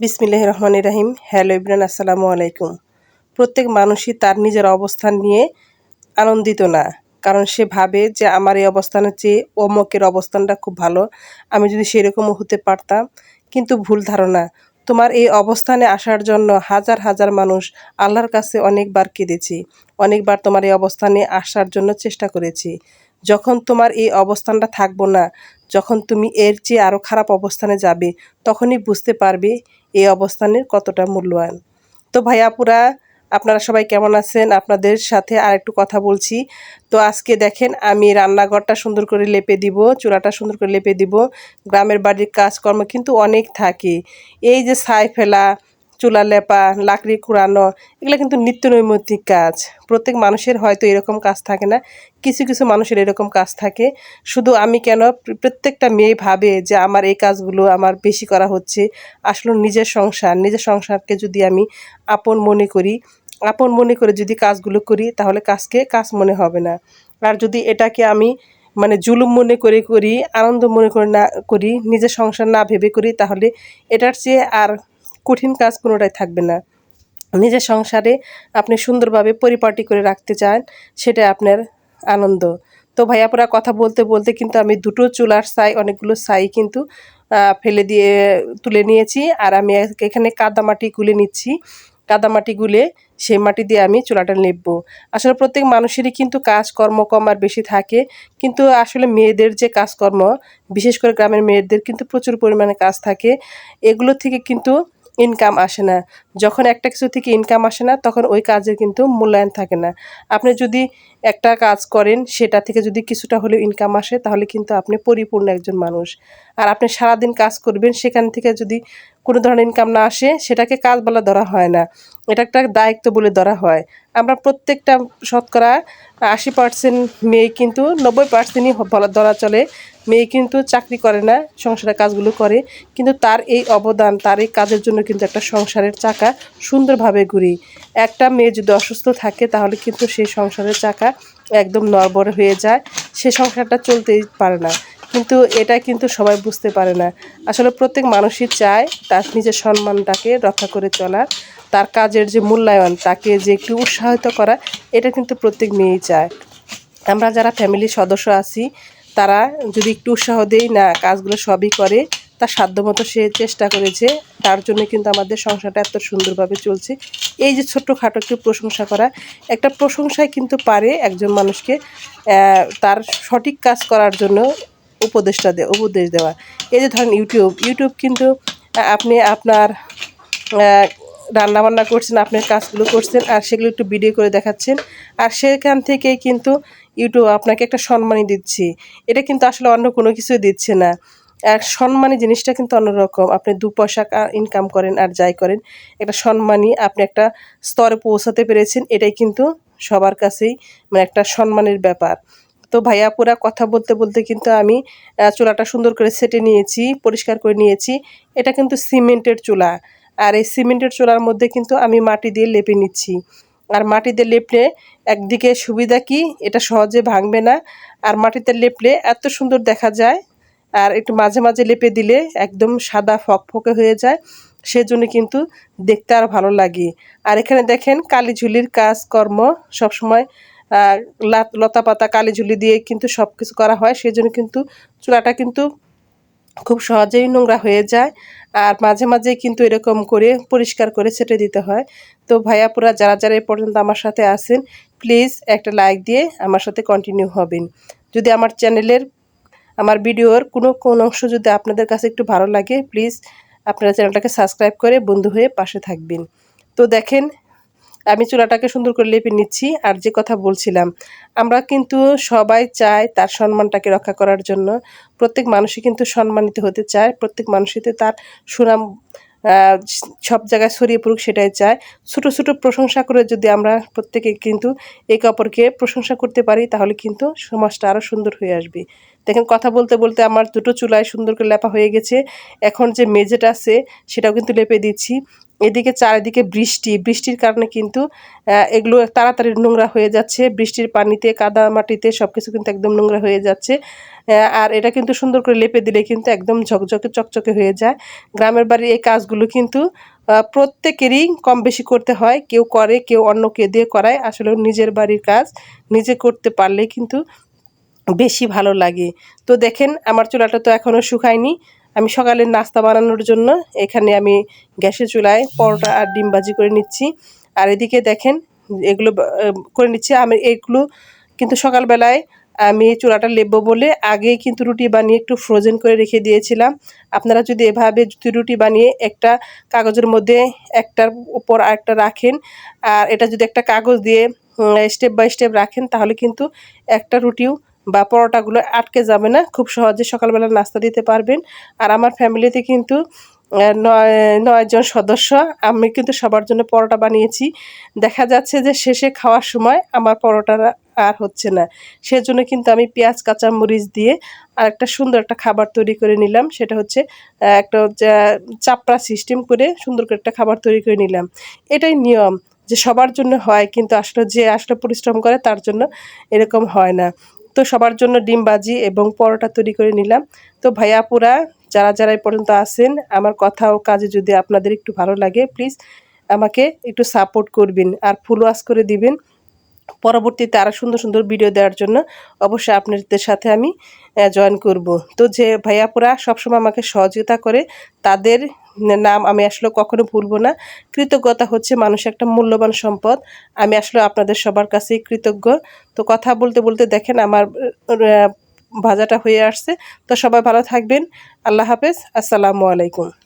বিসমিল্লাহ রহমান রাহিম। হ্যালো ইবরান, আসসালামু আলাইকুম। প্রত্যেক মানুষই তার নিজের অবস্থান নিয়ে আনন্দিত না, কারণ সে ভাবে যে আমার এই অবস্থানের চেয়ে অমকের অবস্থানটা খুব ভালো। আমি যদি সেরকমও হতে পারতাম, কিন্তু ভুল ধারণা। তোমার এই অবস্থানে আসার জন্য হাজার হাজার মানুষ আল্লাহর কাছে অনেকবার কেঁদেছি, অনেকবার তোমার এই অবস্থানে আসার জন্য চেষ্টা করেছি। যখন তোমার এই অবস্থানটা থাকব না, যখন তুমি এর চেয়ে আরও খারাপ অবস্থানে যাবে, তখনই বুঝতে পারবে এই অবস্থানের কতটা মূল্যবান। তো ভাইয়াপুরা আপনারা সবাই কেমন আছেন? আপনাদের সাথে আর একটু কথা বলছি। তো আজকে দেখেন আমি রান্নাঘরটা সুন্দর করে লেপে দিব চূড়াটা সুন্দর করে লেপে দিব। গ্রামের বাড়ির কাজকর্ম কিন্তু অনেক থাকে। এই যে ছাই ফেলা চুলা লেপা, লাকড়ি কুড়ানো এগুলো কিন্তু নিত্য নৈমিত্তিক কাজ। প্রত্যেক মানুষের হয়তো এরকম কাজ থাকে না। কিছু কিছু মানুষের এরকম কাজ থাকে। শুধু আমি কেন প্রত্যেকটা মেয়ে ভাবে যে আমার এই কাজগুলো আমার বেশি করা হচ্ছে। আসলে নিজের সংসার, নিজের সংসারকে যদি আমি আপন মনে করি, আপন মনে করে যদি কাজগুলো করি, তাহলে কাজকে কাজ মনে হবে না। আর যদি এটাকে আমি মানে জুলুম মনে করে করি, আনন্দ মনে করে না করি, নিজের সংসার না ভেবে করি, তাহলে এটার চেয়ে আর কঠিন কাজ কোনোটাই থাকবে না। নিজের সংসারে আপনি সুন্দরভাবে পরিপাটি করে রাখতে চান সেটা আপনার আনন্দ। তো ভাইয়াপুরা কথা বলতে বলতে কিন্তু আমি দুটো চুলার সাই অনেকগুলো সাই কিন্তু ফেলে দিয়ে তুলে নিয়েছি। আর আমি এখানে কাদামাটি গুলে নিচ্ছি। কাদামাটি গুলে সেই মাটি দিয়ে আমি চুলাটা নেববো আসলে প্রত্যেক মানুষেরই কিন্তু কাজকর্ম কম আর বেশি থাকে। কিন্তু আসলে মেয়েদের যে কাজকর্ম, বিশেষ করে গ্রামের মেয়েদের কিন্তু প্রচুর পরিমাণে কাজ থাকে। এগুলো থেকে কিন্তু ইনকাম আসে না। যখন একটা কিছু থেকে ইনকাম আসে না, তখন ওই কাজের কিন্তু মূল্যায়ন থাকে না। আপনি যদি একটা কাজ করেন, সেটা থেকে যদি কিছুটা হলেও ইনকাম আসে, তাহলে কিন্তু আপনি পরিপূর্ণ একজন মানুষ। আর আপনি সারাদিন কাজ করবেন, সেখান থেকে যদি কোনো ধরনের ইনকাম না আসে, সেটাকে কাজ বলা ধরা হয় না। এটা একটা দায়িত্ব বলে ধরা হয়। আমরা প্রত্যেকটা শতকরা আশি পার্সেন্ট মেয়ে কিন্তু নব্বই পার্সেন্টই বলা ধরা চলে। মেয়ে কিন্তু চাকরি করে না, সংসারের কাজগুলো করে, কিন্তু তার এই অবদান, তার এই কাজের জন্য কিন্তু একটা সংসারের চাকা সুন্দরভাবে ঘুরি। একটা মেয়ে যদি অসুস্থ থাকে, তাহলে কিন্তু সেই সংসারের চাকা একদম নড়বড় হয়ে যায়। সে সংসারটা চলতেই পারে না। কিন্তু এটা কিন্তু সবাই বুঝতে পারে না। আসলে প্রত্যেক মানুষই চায় তার নিজের সম্মানটাকে রক্ষা করে চলার তার কাজের যে মূল্যায়ন, তাকে যে একটু উৎসাহিত করা, এটা কিন্তু প্রত্যেক মেয়েই চায়। আমরা যারা ফ্যামিলির সদস্য আছি তারা যদি একটু উৎসাহ দেয়, না, কাজগুলো সবই করে, তার সাধ্যমতো সে চেষ্টা করেছে। তার জন্য কিন্তু আমাদের সংসারটা এত সুন্দরভাবে চলছে। এই যে ছোট্টখাটো একটু প্রশংসা করা, একটা প্রশংসায় কিন্তু পারে একজন মানুষকে তার সঠিক কাজ করার জন্য উপদেশটা দে, উপদেশ দেওয়া। এই যে ধরেন ইউটিউব ইউটিউব কিন্তু আপনি আপনার রান্নাবান্না করছেন, আপনার কাজগুলো করছেন, আর সেগুলো একটু ভিডিও করে দেখাচ্ছেন, আর সেখান থেকেই কিন্তু ইউটিউব আপনাকে একটা সম্মানই দিচ্ছি। এটা কিন্তু আসলে অন্য কোনো কিছুই দিচ্ছে না। আর সম্মানী জিনিসটা কিন্তু অন্যরকম। আপনি দু পয়সা ইনকাম করেন আর যাই করেন, একটা সম্মানই আপনি একটা স্তরে পৌঁছাতে পেরেছেন, এটাই কিন্তু সবার কাছেই মানে একটা সম্মানের ব্যাপার। তো ভাইয়া পুরা কথা বলতে বলতে কিন্তু আমি চুলাটা সুন্দর করে সেটে নিয়েছি, পরিষ্কার করে নিয়েছি। এটা কিন্তু সিমেন্টের চুলা। আর এই সিমেন্টের চুলার মধ্যে কিন্তু আমি মাটি দিয়ে লেপে নিচ্ছি। আর মাটিতে লেপলে একদিকে সুবিধা কি? এটা সহজে ভাঙবে না। আর মাটিতে লেপলে এত সুন্দর দেখা যায় আর একটু মাঝে মাঝে লেপে দিলে একদম সাদা ফকফকে হয়ে যায়। সেজন্য কিন্তু দেখতে আর ভালো লাগে। আর এখানে দেখেন কালীঝুলির কাজকর্ম সবসময় লতা পাতা কালীঝুলি দিয়ে কিন্তু সব কিছু করা হয়। সেজন্য কিন্তু চুলাটা কিন্তু খুব সহজেই নোংরা হয়ে যায়। আর মাঝে মাঝে কিন্তু এরকম করে পরিষ্কার করে ছেটে দিতে হয়। তো ভাইয়াপুরা যারা যারা এ পর্যন্ত আমার সাথে আসেন প্লিজ একটা লাইক দিয়ে আমার সাথে কন্টিনিউ হবেন। যদি আমার চ্যানেলের, আমার ভিডিওর কোনো কোন অংশ যদি আপনাদের কাছে একটু ভালো লাগে প্লিজ আপনারা চ্যানেলটাকে সাবস্ক্রাইব করে বন্ধু হয়ে পাশে থাকবেন। তো দেখেন আমি চুলাটাকে সুন্দর করে লেপে নিচ্ছি। আর যে কথা বলছিলাম, আমরা কিন্তু সবাই চায় তার সম্মানটাকে রক্ষা করার জন্য। প্রত্যেক মানুষই কিন্তু সম্মানিত হতে চায়। প্রত্যেক মানুষই তার সুনাম সব জায়গায় ছড়িয়ে পড়ুক সেটাই চায়। ছোটো ছোটো প্রশংসা করে যদি আমরা প্রত্যেকে কিন্তু একে অপরকে প্রশংসা করতে পারি, তাহলে কিন্তু সমাজটা আরও সুন্দর হয়ে আসবে। দেখেন, কথা বলতে বলতে আমার দুটো চুলায় সুন্দর করে লেপা হয়ে গেছে। এখন যে মেঝেটা আছে, সেটাও কিন্তু লেপে দিচ্ছি। এদিকে চারিদিকে বৃষ্টি। বৃষ্টির কারণে কিন্তু এগুলো তাড়াতাড়ি নোংরা হয়ে যাচ্ছে। বৃষ্টির পানিতে, কাদা মাটিতে সব কিছু কিন্তু একদম নোংরা হয়ে যাচ্ছে। আর এটা কিন্তু সুন্দর করে লেপে দিলে কিন্তু একদম ঝকঝকে, চকচকে হয়ে যায়। গ্রামের বাড়ির এই কাজগুলো কিন্তু প্রত্যেকেরই কম বেশি করতে হয়। কেউ করে, কেউ অন্য অন্যকে দিয়ে করায়। আসলে নিজের বাড়ির কাজ নিজে করতে পারলে কিন্তু বেশি ভালো লাগে। তো দেখেন, আমার চুলাটা তো এখনও শুকায়নি। আমি সকালে নাস্তা বানানোর জন্য এখানে আমি গ্যাসের চুলায় পরোটা আর ডিম ভাজি করে নিচ্ছি। আর এদিকে দেখেন, এগুলো করে নিচ্ছি। আমি এগুলো কিন্তু সকালবেলায় আমি চুলাটা লেপবো বলে আগেই কিন্তু রুটি বানিয়ে একটু ফ্রোজেন করে রেখে দিয়েছিলাম। আপনারা যদি এভাবে যদি রুটি বানিয়ে একটা কাগজের মধ্যে একটার উপর আরেকটা রাখেন, আর এটা যদি একটা কাগজ দিয়ে স্টেপ বাই স্টেপ রাখেন, তাহলে কিন্তু একটা রুটিও বা পরোটাগুলো আটকে যাবে না, খুব সহজে সকালবেলা নাস্তা দিতে পারবেন। আর আমার ফ্যামিলিতে কিন্তু নয়, নয়জন সদস্য, আমি কিন্তু সবার জন্য পরোটা বানিয়েছি। দেখা যাচ্ছে যে শেষে খাওয়ার সময় আমার পরোটা আর হচ্ছে না। সেজন্য কিন্তু আমি পেঁয়াজ কাঁচা মরিচ দিয়ে আর একটা সুন্দর একটা খাবার তৈরি করে নিলাম। সেটা হচ্ছে একটা চাপড়া সিস্টেম করে সুন্দর করে একটা খাবার তৈরি করে নিলাম। এটাই নিয়ম, যে সবার জন্য হয় কিন্তু আসলে যে আসলে পরিশ্রম করে তার জন্য এরকম হয় না। তো সবার জন্য ডিম ভাজি এবং পরোটা তৈরি করে নিলাম। তো ভাইয়াপুরা, যারা যারা এই পর্যন্ত আসেন আমার কথা ও কাজে যদি আপনাদের একটু ভালো লাগে প্লিজ আমাকে একটু সাপোর্ট করবেন আর ফুল ওয়াশ করে দিবেন। পরবর্তীতে আরও সুন্দর সুন্দর ভিডিও দেওয়ার জন্য অবশ্যই আপনাদের সাথে আমি জয়েন করব। তো যে ভাইয়াপুরা সবসময় আমাকে সহযোগিতা করে, তাদের নাম আমি আসলে কখনো ভুলবো না। কৃতজ্ঞতা হচ্ছে মানুষ একটা মূল্যবান সম্পদ। আমি আসলে আপনাদের সবার কাছেই কৃতজ্ঞ। তো কথা বলতে বলতে দেখেন আমার ভাজাটা হয়ে আসছে। তো সবাই ভালো থাকবেন। আল্লাহ হাফেজ। আসসালামু আলাইকুম।